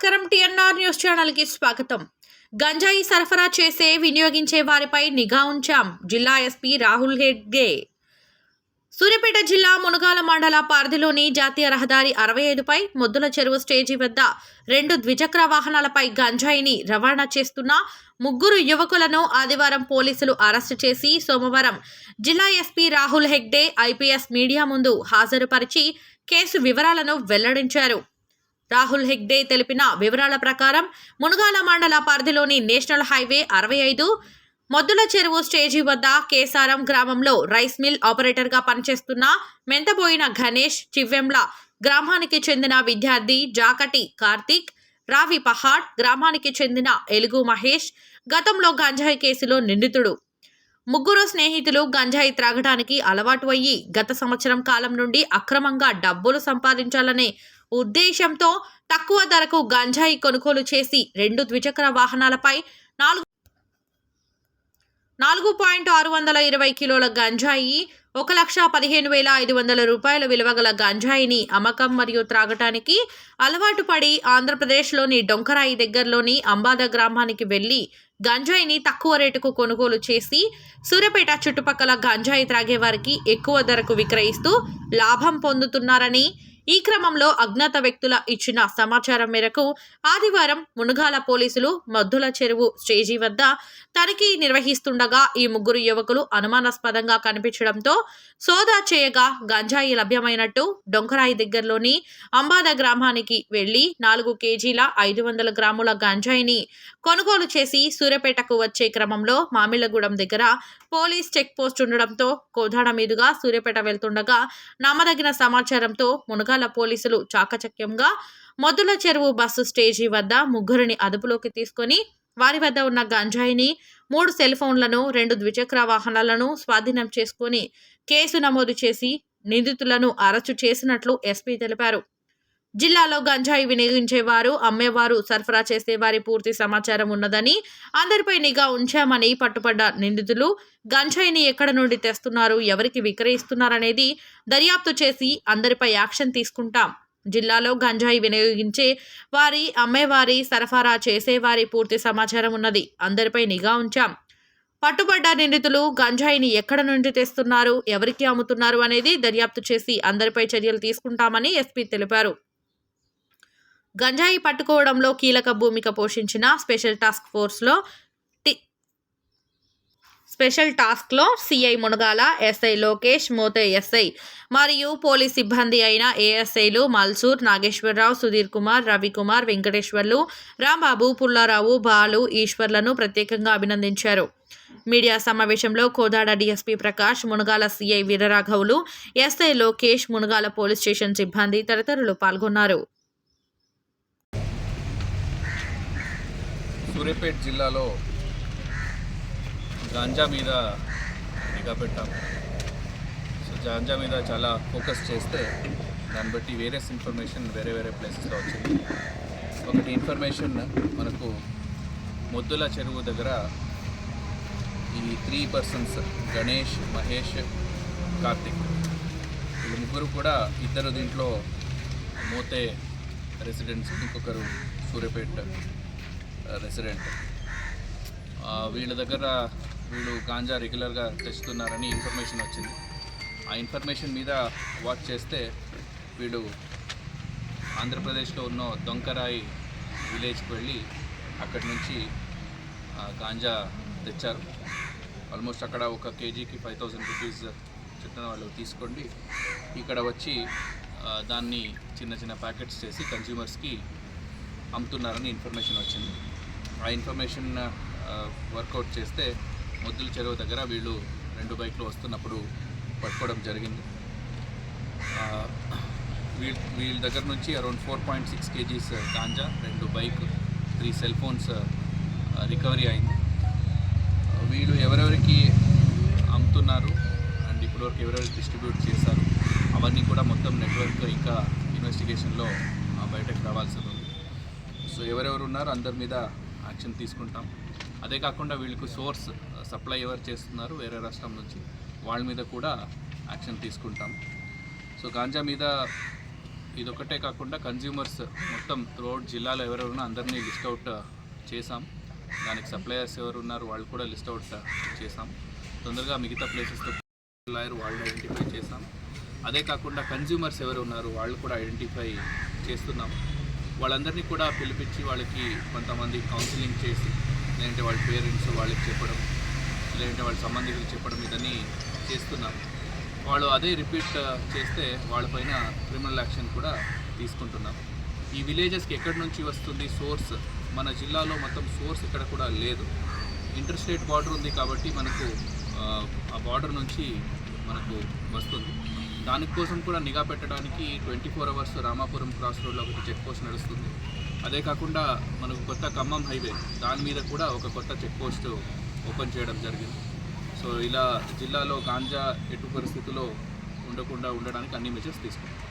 నమస్కారం TNR news ఛానల్కి స్వాగతం. గంజాయి సరఫరా చేసే వినియోగించే వారిపై నిఘా ఉంచాం. జిల్లా ఎస్పీ రాహుల్ హెగ్డే. సూర్యాపేట జిల్లా మునగాల మండల పరిధిలోని జాతీయ రహదారి అరవై ఐదుపై ముద్దుల చెరువు స్టేజీ వద్ద రెండు ద్విచక్ర వాహనాలపై గంజాయిని రవాణా చేస్తున్న ముగ్గురు యువకులను ఆదివారం పోలీసులు అరెస్టు చేసి సోమవారం జిల్లా SP Rahul Hegde IPS media ముందు హాజరుపరిచి కేసు వివరాలను వెల్లడించారు. రాహుల్ హెగ్డే తెలిపిన వివరాల ప్రకారం మునుగాల మండల పరిధిలోని నేషనల్ హైవే అరవై ఐదు మొద్దుల చెరువు స్టేజీ వద్ద కేసారం గ్రామంలో రైస్ మిల్ ఆపరేటర్గా పనిచేస్తున్న మెంతబోయిన గణేష్ చివ్వెంల గ్రామానికి చెందిన విద్యార్థి జాకటి కార్తీక్ రావి పహాడ్ గ్రామానికి చెందిన ఎలుగు మహేష్ గతంలో గంజాయి కేసులో నిందితుడు. ముగ్గురు స్నేహితులు గంజాయి త్రాగడానికి అలవాటు అయ్యి గత సంవత్సరం కాలం నుండి అక్రమంగా డబ్బులు సంపాదించాలనే ఉద్దేశంతో తక్కువ ధరకు గంజాయి కొనుగోలు చేసి రెండు ద్విచక్ర వాహనాలపై నాలుగు నాలుగు పాయింట్ ఆరు వందల ఇరవై కిలోల గంజాయి ఒక లక్ష పదిహేను వేల ఐదు వందల రూపాయల విలువ గల గంజాయిని అమ్మకం మరియు త్రాగటానికి అలవాటు పడి ఆంధ్రప్రదేశ్లోని డొంకరాయి దగ్గరలోని అంబాద గ్రామానికి వెళ్ళి గంజాయిని తక్కువ రేటుకు కొనుగోలు చేసి సూర్యపేట చుట్టుపక్కల గంజాయి త్రాగేవారికి ఎక్కువ ధరకు విక్రయిస్తూ లాభం పొందుతున్నారని ఈ క్రమంలో అజ్ఞాత వ్యక్తుల ఇచ్చిన సమాచారం మేరకు ఆదివారం మునుగాల పోలీసులు మద్దుల చెరువు స్టేజీ వద్ద తనిఖీ నిర్వహిస్తుండగా ఈ ముగ్గురు యువకులు అనుమానాస్పదంగా కనిపించడంతో సోదా చేయగా గంజాయి లభ్యమైనట్టు డొంకరాయి దగ్గరలోని అంబాద గ్రామానికి వెళ్ళి నాలుగు కేజీల ఐదు వందల గ్రాముల గంజాయిని కొనుగోలు చేసి సూర్యపేటకు వచ్చే క్రమంలో మామిళ్ళగూడెం దగ్గర పోలీస్ చెక్ పోస్ట్ ఉండడంతో కోదాడ మీదుగా సూర్యపేట వెళ్తుండగా నమ్మదగిన సమాచారంతో మునగాల పోలీసులు చాకచక్యంగా మొదల చెరువు బస్సు స్టేజీ వద్ద ముగ్గురిని అదుపులోకి తీసుకొని వారి వద్ద ఉన్న గంజాయిని మూడు సెల్ ఫోన్లను రెండు ద్విచక్ర వాహనాలను స్వాధీనం చేసుకొని కేసు నమోదు చేసి నిందితులను అరెస్టు చేసినట్లు ఎస్పీ తెలిపారు. జిల్లాలో గంజాయి వినియోగించేవారు అమ్మేవారు సరఫరా చేసేవారి పూర్తి సమాచారం ఉన్నదని అందరిపై నిఘా ఉంచామని పట్టుపడ్డ నిందితులు గంజాయిని ఎక్కడ నుండి తెస్తున్నారు ఎవరికి విక్రయిస్తున్నారనేది దర్యాప్తు చేసి అందరిపై యాక్షన్ తీసుకుంటాం. జిల్లాలో గంజాయి వినియోగించే వారి అమ్మేవారి సరఫరా చేసేవారి పూర్తి సమాచారం ఉన్నది అందరిపై నిఘా ఉంచాం. పట్టుబడ్డ నిందితులు గంజాయిని ఎక్కడ నుండి తెస్తున్నారు ఎవరికి అమ్ముతున్నారు అనేది దర్యాప్తు చేసి అందరిపై చర్యలు తీసుకుంటామని ఎస్పీ తెలిపారు. గంజాయి పట్టుకోవడంలో కీలక భూమిక పోషించిన స్పెషల్ టాస్క్ ఫోర్స్లో టి స్పెషల్ టాస్క్లో CI Munagala SI Lokesh Mothey SI మరియు పోలీస్ సిబ్బంది అయిన ఏఎస్ఐలు మల్సూర్ నాగేశ్వరరావు సుధీర్ కుమార్ రవికుమార్ వెంకటేశ్వర్లు రాంబాబు పుల్లారావు బాలు ఈశ్వర్లను ప్రత్యేకంగా అభినందించారు. మీడియా సమావేశంలో Kodad DSP Prakash Munagala CI వీరరాఘవులు SI Lokesh Munagala police station సిబ్బంది తదితరులు పాల్గొన్నారు. సూర్యాపేట జిల్లాలో గాంజా మీద నిఘా పెట్టాము సో గాంజా మీద చాలా ఫోకస్ చేస్తే దాన్ని బట్టి వేరియస్ ఇన్ఫర్మేషన్ వేరే వేరే ప్లేసెస్లో వచ్చింది. ఒకటి ఇన్ఫర్మేషన్ మనకు మొద్దుల చెరువు దగ్గర ఈ త్రీ పర్సన్స్ గణేష్ మహేష్ కార్తిక్ వీళ్ళు ముగ్గురు కూడా ఇద్దరు దీంట్లో మోతే రెసిడెంట్స్ ఇంకొకరు సూర్యాపేట. రెసిడెంట్ వీళ్ళ దగ్గర వీళ్ళు గాంజా రెగ్యులర్గా తెస్తున్నారని ఇన్ఫర్మేషన్ వచ్చింది. ఆ ఇన్ఫర్మేషన్ మీద వాచ్ చేస్తే వీళ్ళు ఆంధ్రప్రదేశ్లో ఉన్న దొంకరాయి విలేజ్కి వెళ్ళి అక్కడి నుంచి గాంజా తెచ్చారు. ఆల్మోస్ట్ అక్కడ ఒక కేజీకి ఫైవ్ థౌజండ్ రూపీస్ చెప్పిన వాళ్ళు తీసుకోండి. ఇక్కడ వచ్చి దాన్ని చిన్న చిన్న ప్యాకెట్స్ చేసి కన్జ్యూమర్స్కి అమ్ముతున్నారని ఇన్ఫర్మేషన్ వచ్చింది. ఇన్ఫర్మేషన్ వర్కౌట్ చేస్తే ముద్దుల చెరువు దగ్గర వీళ్ళు రెండు బైక్లు వస్తున్నప్పుడు పట్టుకోవడం జరిగింది. వీళ్ళ వీళ్ళ దగ్గర నుంచి around four point six kgs ganja రెండు bike three cell phones recovery అయింది. వీళ్ళు ఎవరెవరికి అమ్ముతున్నారు అండ్ ఇప్పటివరకు ఎవరెవరికి డిస్ట్రిబ్యూట్ చేశారు అవన్నీ కూడా మొత్తం నెట్వర్క్ ఇంకా ఇన్వెస్టిగేషన్లో బయటకు రావాల్సి ఉంది. సో ఎవరెవరు ఉన్నారో అందరి మీద యాక్షన్ తీసుకుంటాం. అదే కాకుండా వీళ్ళకు సోర్స్ సప్లై ఎవరు చేస్తున్నారు వేరే రాష్ట్రం నుంచి వాళ్ళ మీద కూడా యాక్షన్ తీసుకుంటాం. సో గాంజా మీద ఇదొకటే కాకుండా కన్జ్యూమర్స్ మొత్తం రోడ్ జిల్లాలో ఎవరెవరున్నా అందరినీ లిస్ట్ అవుట్ చేసాం దానికి సప్లయర్స్ ఎవరు ఉన్నారు వాళ్ళు కూడా లిస్ట్ అవుట్ చేసాం తొందరగా మిగతా ప్లేసెస్తో లాయర్ వాళ్ళు ఐడెంటిఫై చేసాం అదే కాకుండా కన్జ్యూమర్స్ ఎవరు ఉన్నారు వాళ్ళు కూడా ఐడెంటిఫై చేస్తున్నాం. వాళ్ళందరినీ కూడా పిలిపించి వాళ్ళకి కొంతమంది కౌన్సిలింగ్ చేసి లేదంటే వాళ్ళ పేరెంట్స్ వాళ్ళకి చెప్పడం లేదంటే వాళ్ళ సంబంధికులు చెప్పడం ఇదని చేస్తున్నాం. వాళ్ళు అదే రిపీట్ uh, చేస్తే వాళ్ళపైన క్రిమినల్ యాక్షన్ కూడా తీసుకుంటున్నాం. ఈ విలేజెస్కి ఎక్కడి నుంచి వస్తుంది సోర్స్ మన జిల్లాలో మొత్తం సోర్స్ ఇక్కడ కూడా లేదు. ఇంటర్ స్టేట్ బార్డర్ ఉంది కాబట్టి మనకు uh, ఆ బార్డర్ నుంచి మనకు వస్తుంది. దానికోసం కూడా నిఘా పెట్టడానికి twenty four hours Ramapuram cross రోడ్లో ఒకటి చెక్ పోస్ట్ నడుస్తుంది. అదే కాకుండా మనకు కొత్త ఖమ్మం హైవే దాని మీద కూడా ఒక కొత్త చెక్ పోస్ట్ ఓపెన్ చేయడం జరిగింది. సో ఇలా జిల్లాలో గాంజా ఎటు పరిస్థితిలో ఉండకుండా ఉండడానికి అన్ని మెజర్స్ తీసుకుంటాం.